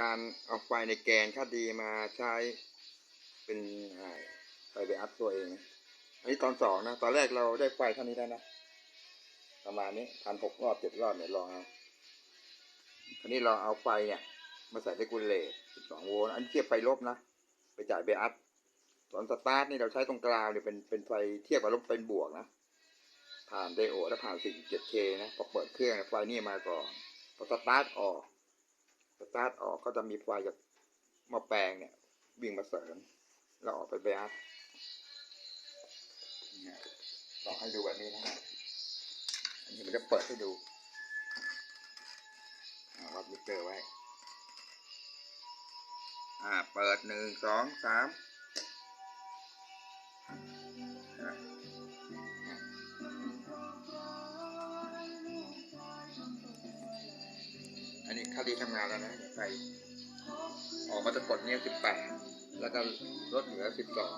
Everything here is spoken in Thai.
การเอาไฟในแกนค่าดีมาใช้เป็นอ่าไฟไปอัพตัวเอง อันนี้ตอนสองนะ ตอนแรกเราได้ไฟเท่านี้แล้วนะ ประมาณนี้พันหกรอบเจ็ดรอบเนี่ยลองเอาคราวนี้เราเอาไฟเนี่ย มาใส่ในกุลเลต12โวลต์อันเทียบไฟลบนะ ไปจ่ายเบอัพตอนสตาร์ทนี่เราใช้ตรงกลางเนี่ยเป็นเป็นไฟเทียบกับลบเป็นบวกนะ ผ่านไดโอดและผ่าน 4.7K นะ พอเปิดเครื่องไฟนี่มาก่อน พอสตาร์ทออก สตาร์ทออกก็จะมีไฟจากมาแปลงเนี่ย วิ่งมาเสริมแล้วออกไปแบอัพเนี่ยลองให้ดูแบบนี้นะฮะอันนี้มันจะเปิดให้ดูอ่าวัดมิเตอร์ไว้ อ่า เปิดหนึ่งสองสามันนี้ค่าดีทำงานแล้วนะไปออกมาจะกดเนี่ยสิบแปดแล้วก็ลดเหลือสิบสอง